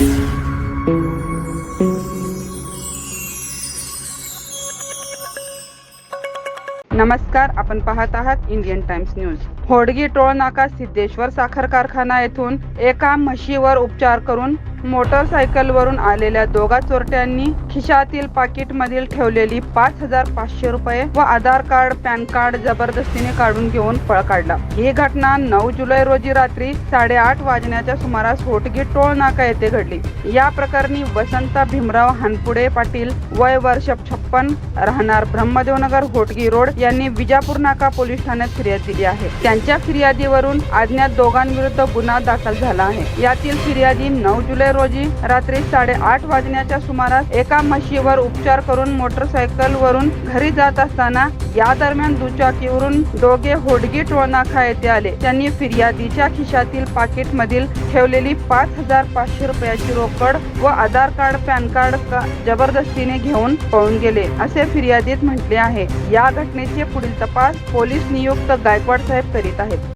Música नमस्कार आपण पाहत आहात इंडियन टाइम्स न्यूज. होडगी टोळ नाका सिद्धेश्वर साखर कारखाना येथून एका म्हशीवर उपचार करून मोटरसायकलवरून आलेल्या दोघा चोरट्यांनी खिशातील पाकिटमधील ठेवलेली पाच हजार पाचशे रुपये व आधार कार्ड पॅन कार्ड जबरदस्तीने काढून घेऊन पळ काढला. ही घटना नऊ जुलै रोजी रात्री साडेआठ वाजण्याच्या सुमारास होटगी टोळ नाका येथे घडली. या प्रकरणी वसंता भीमराव हानपुडे पाटील वय वर्ष छप्पन राहणार ब्रह्मदेवनगर होटगी रोड यांनी विजापूर नाका पोलीस ठाण्यात फिर्याद दिली आहे. त्यांच्या फिर्यादीवरून अज्ञात दोघांविरुद्ध गुन्हा दाखल झाला आहे. यातील फिर्यादी नऊ जुलै रोजी रात्री साडेआठ वाजण्याच्या सुमारास एका म्हशीवर उपचार करून मोटरसायकल वरून घरी जात असताना या दरम्यान दुचाकीवरून दोघे होडगी टोळनाखा येथे आले. त्यांनी फिर्यादीच्या खिशातील पाकिट मधील ठेवलेली पाच हजार पाचशे रुपयाची रोकड व आधार कार्ड पॅन कार्ड का- जबरदस्तीने घेऊन पळून गेले असे फिर्यादीत म्हटले आहे. या घटनेचे पुढील तपास पोलीस नियुक्त गायकवाड साहेब करीत आहेत.